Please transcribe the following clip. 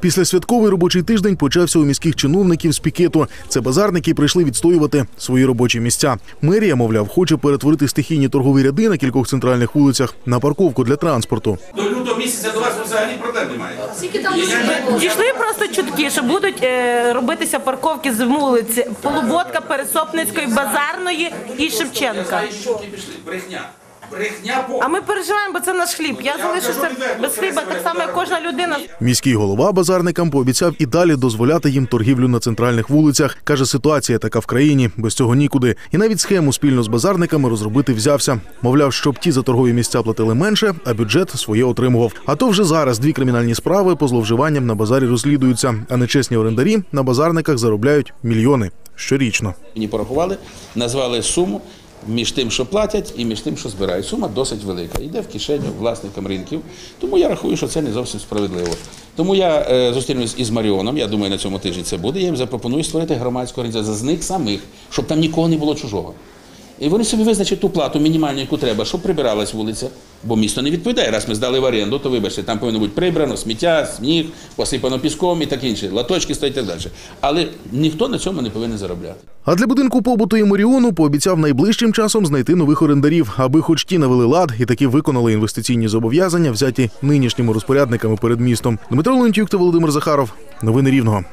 Після святковий робочий тиждень почався у міських чиновників з пікету. Це базарники прийшли відстоювати свої робочі місця. Мерія, мовляв, хоче перетворити стихійні торгові ряди на кількох центральних вулицях на парковку для транспорту. До лютого місяця до вас взагалі проблем немає. Скільки там Дійшли просто чутки, що будуть е, робитися парковки з вулиці Полуботка, Пересопницької, Базарної і Шевченка. Брехня. Брехня по. А ми переживаємо, бо це наш хліб. Я залишуся без хліба, так само як кожна людина. Міський голова базарникам пообіцяв і далі дозволяти їм торгівлю на центральних вулицях. каже, ситуація така в країні, без цього нікуди. І навіть схему спільно з базарниками розробити взявся. Мовляв, щоб ті за торгові місця платили менше, а бюджет своє отримував. А то вже зараз дві кримінальні справи по зловживанням на базарі розслідуються. А нечесні орендарі на базарниках заробляють мільйони щорічно. Мені порахували, назвали суму між тим, що платять, і між тим, що збирають. Сума досить велика. Йде в кишеню власникам ринків. Тому я рахую, що це не зовсім справедливо. Тому я е, зустрінусь із Маріоном. Я думаю, на цьому тижні це буде. Я їм запропоную створити громадську організацію з них самих, щоб там нікого не було чужого. І вони собі визначать ту плату мінімальну, яку треба, щоб прибиралась вулиця. Бо місто не відповідає. Раз ми здали в оренду, то вибачте, там повинно бути прибрано, сміття, сніг, посипано піском і таке інше. Латочки стоять так далі. Але ніхто на цьому не повинен заробляти. А для будинку побуту і Моріону пообіцяв найближчим часом знайти нових орендарів, аби хоч ті навели лад і таки виконали інвестиційні зобов'язання, взяті нинішніми розпорядниками перед містом. Дмитро Леонтюк та Володимир Захаров. Новини Рівного.